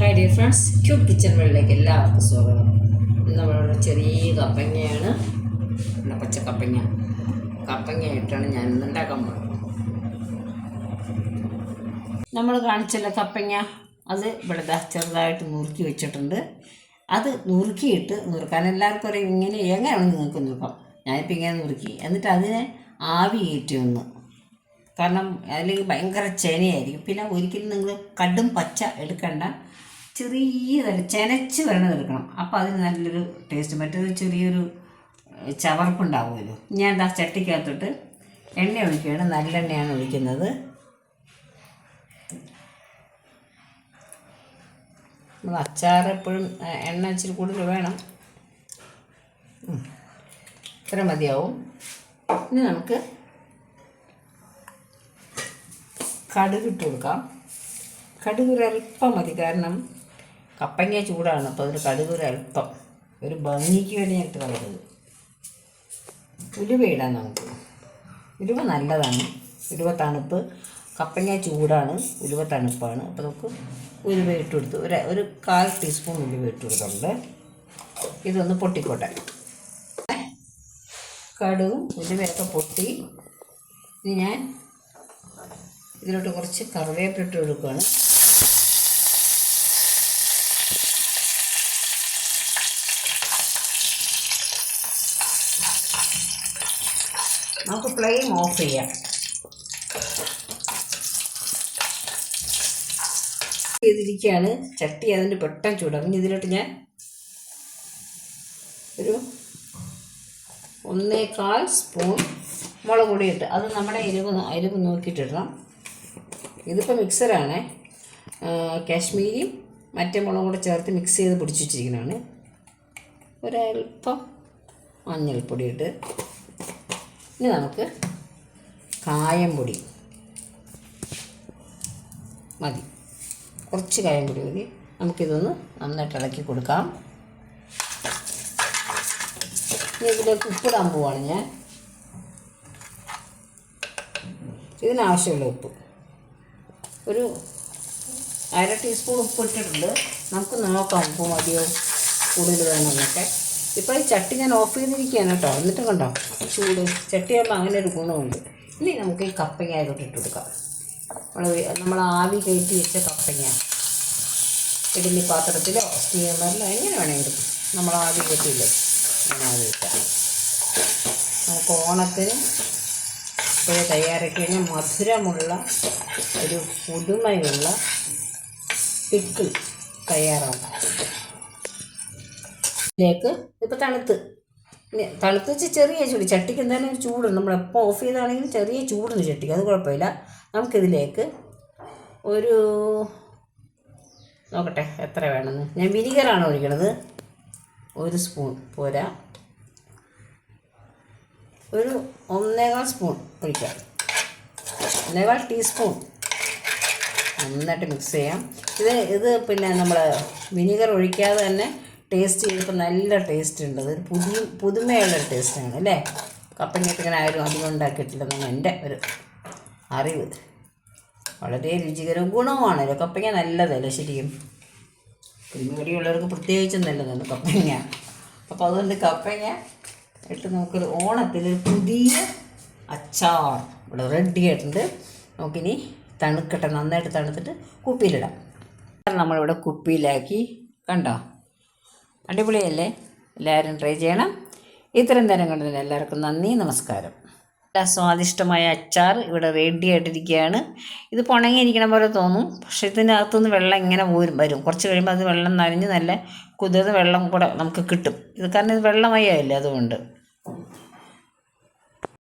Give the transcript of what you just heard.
Hi dear friends cube kitchen വേൾഡിലേക്ക് എല്ലാവർക്കും സ്വാഗതം. ഇന്ന് നമ്മളുടെ ചെറിയ കപ്പങ്ങയാണ്. നമ്മുടെ പച്ച കപ്പങ്ങ കപ്പങ്ങ ഇട്ടാണ് ഞാൻ ഇന്ന് ഉണ്ടാക്കാൻ പോകുന്നത് നമ്മൾ കാണിച്ചല്ലോ കപ്പങ്ങ. അത് ഇവിടെ ചെറുതായിട്ട് നുറുക്കി വെച്ചിട്ടുണ്ട്. അത് നുറുക്കിയിട്ട് നുറുക്കാൻ എല്ലാവർക്കും അറിയാം ഇങ്ങനെ എങ്ങനെയാണ് നിങ്ങൾക്ക് നുറുക്കാം. ഞാനിപ്പോൾ ഇങ്ങനെ നുറുക്കി. എന്നിട്ട് അതിനെ ആവി കയറ്റി ഒന്ന് കാരണം അല്ലെങ്കിൽ ഭയങ്കര ചെനയായിരിക്കും. പിന്നെ ഒരിക്കലും നിങ്ങൾ കടും പച്ച എടുക്കണ്ട. ചെറിയതല്ല ചെനച്ച് വേണം എടുക്കണം. അപ്പോൾ അതിന് നല്ലൊരു ടേസ്റ്റ് മറ്റേത് ചെറിയൊരു ചവർപ്പുണ്ടാവുമല്ലോ. ഞാൻ എന്താ ചട്ടിക്കകത്തോട്ട് എണ്ണ ഒഴിക്കുകയാണ്. നല്ലെണ്ണയാണ് ഒഴിക്കുന്നത്. നമ്മൾ അച്ചാർ എപ്പോഴും എണ്ണ ഇച്ചിരി കൂടുതൽ വേണം. ഇത്ര മതിയാവും. ഇനി നമുക്ക് കടുക് ഇട്ട് കൊടുക്കാം. കടുക് മതി. കാരണം കപ്പങ്ങ ചൂടാണ്. അപ്പോൾ അതിന് കടുക് ഒരു അല്പം ഒരു ഭംഗിക്ക് വേണ്ടി ഞാൻ ഇട്ട് കളയുന്നത് ഉലുവ ഇടാം നമുക്ക്. ഉലുവ നല്ലതാണ്. ഉലുവ തണുപ്പ്. കപ്പങ്ങ ചൂടാണ്. ഉലുവ തണുപ്പാണ്. അപ്പോൾ നമുക്ക് ഉലുവ ഇട്ട് കൊടുത്തു ഒരു ഒരു കാൽ ടീസ്പൂൺ ഉലുവ ഇട്ട് കൊടുക്കുന്നുണ്ട്. ഇതൊന്ന് പൊട്ടിക്കോട്ടെ. കടുകും ഉലുവയൊക്കെ പൊട്ടി. ഇനി ഞാൻ ഇതിലോട്ട് കുറച്ച് കറിവേപ്പിട്ട് കൊടുക്കുകയാണ് നമുക്ക് ഫ്ലെയിം ഓഫ് ചെയ്യാം. ചെയ്തിരിക്കുകയാണ്. ചട്ടി അതിന്റെ പെട്ടെന്ന് ചൂടാകും. ഇതിലോട്ട് ഞാൻ ഒരു ഒന്നേകാൽ സ്പൂൺ മുളക് പൊടി ഇട്ട് അത് നമ്മുടെ എരിവ് എരിവ് നോക്കിയിട്ടിടണം. ഇതിപ്പോൾ മിക്സറാണ്. കാശ്മീരി മറ്റേ മുളകും കൂടെ ചേർത്ത് മിക്സ് ചെയ്ത് പൊടിച്ചു വെച്ചിരിക്കുന്നതാണ്. ഒരൽപ്പം മഞ്ഞൾപ്പൊടി ഇട്ട് ഇനി നമുക്ക് കായം പൊടി. മതി. കുറച്ച് കായം പൊടി മതി. നമുക്കിതൊന്ന് നന്നായിട്ട് ഇളക്കി കൊടുക്കാം. ഇനി ഇതിലേക്ക് ഉപ്പിടാൻ പോവാണ് ഞാൻ. ഇതിനാവശ്യമുള്ള ഉപ്പ്. ഒരു അര ടീസ്പൂൺ ഉപ്പ് ഇട്ടിട്ടുണ്ട്. നമുക്ക് നോക്കാം ഉപ്പ് മതിയോ? കൂടുതൽ വേണമെന്നൊക്കെ. ഇപ്പോൾ ഈ ചട്ടി ഞാൻ ഓഫ് ചെയ്തിരിക്കുകയാണ് കേട്ടോ. എന്നിട്ട് കണ്ടോ? ചൂട്. ചട്ടിയാകുമ്പോൾ അങ്ങനെ ഒരു ഗുണമുണ്ട്. ഇനി നമുക്ക് ഈ കപ്പങ്ങ അതിലോട്ട് ഇട്ട് കൊടുക്കാം. നമ്മൾ ആവി കയറ്റി വെച്ച കപ്പങ്ങ. ഇഡലി പാത്രത്തിലോ സ്റ്റീമറിലോ എങ്ങനെ വേണമെങ്കിലും നമ്മൾ ആവി കയറ്റിയില്ലേ? അങ്ങനെ ആവി വെക്കാം. നമുക്ക് ഓണത്തിന് ഇപ്പോഴേ തയ്യാറാക്കി കഴിഞ്ഞാൽ മധുരമുള്ള ഒരു പുതുമയുള്ള പിക്കിൾ തയ്യാറാവും ഇതിലേക്ക് ഇപ്പോൾ തണുത്ത്. തണുത്ത് വെച്ച് ചെറിയ ചൂട്. ചട്ടിക്ക് എന്തായാലും ഒരു ചൂടുണ്ട് നമ്മൾ എപ്പോൾ ഓഫ് ചെയ്താണെങ്കിലും ചെറിയ ചൂടുണ്ട് ചട്ടിക്ക്. അത് കുഴപ്പമില്ല. നമുക്കിതിലേക്ക് ഒരു നോക്കട്ടെ എത്ര വേണമെന്ന്. ഞാൻ വിനിഗറാണ് ഒഴിക്കണത്? ഒരു സ്പൂൺ. പോരാ. ഒരു ഒന്നേകാൽ സ്പൂൺ ഒഴിക്കാം. ഒന്നേകാൽ ടീസ്പൂൺ. നന്നായിട്ട് മിക്സ് ചെയ്യാം. ഇത് ഇത് പിന്നെ നമ്മൾ വിനീഗർ ഒഴിക്കാതെ തന്നെ ടേസ്റ്റ് ചെയ്തപ്പോൾ നല്ല ടേസ്റ്റ് ഉണ്ട്. അതൊരു പുതിയ പുതുമയുള്ളൊരു ടേസ്റ്റാണ് അല്ലേ കപ്പങ്ങയൊക്കെ ഇങ്ങനെ ആരും അധികം ഉണ്ടാക്കിയിട്ടില്ലെന്നാണ് എന്റെ ഒരു അറിവ്. വളരെ രുചികരവും ഗുണവുമാണല്ലോ കപ്പങ്ങ നല്ലതല്ലേ ശരിക്കും? കുരുമുകടിയുള്ളവർക്ക് പ്രത്യേകിച്ചും നല്ലതാണ് കപ്പങ്ങ. അപ്പോൾ അതുകൊണ്ട് കപ്പങ്ങ ഇട്ട് നമുക്കൊരു ഓണത്തിൽ ഒരു പുതിയ അച്ചാർ ഇവിടെ റെഡി ആയിട്ടുണ്ട്. നമുക്കിനി തണുക്കട്ടെ നന്നായിട്ട് തണുത്തിട്ട് കുപ്പിയിലിടാം. നമ്മളിവിടെ കുപ്പിയിലാക്കി കണ്ടോ? അടിപൊളിയല്ലേ? എല്ലാവരും ട്രൈ ചെയ്യണം. ഇത്രയും നേരം കണ്ടതിന് എല്ലാവർക്കും നന്ദി നമസ്കാരം. സ്വാദിഷ്ടമായ അച്ചാർ ഇവിടെ റെഡി ആയിട്ടിരിക്കുകയാണ് ഇത് പുണങ്ങിയിരിക്കണ പോലെ തോന്നും. പക്ഷെ ഇതിനകത്തുനിന്ന് വെള്ളം ഇങ്ങനെ പോരും വരും. കുറച്ച് കഴിയുമ്പോൾ അത് വെള്ളം നനഞ്ഞ് നല്ല കുതിർന്ന് വെള്ളം കൂടെ നമുക്ക് കിട്ടും. ഇത് കാരണം ഇത് വെള്ളമയല്ലേ അതുകൊണ്ട്.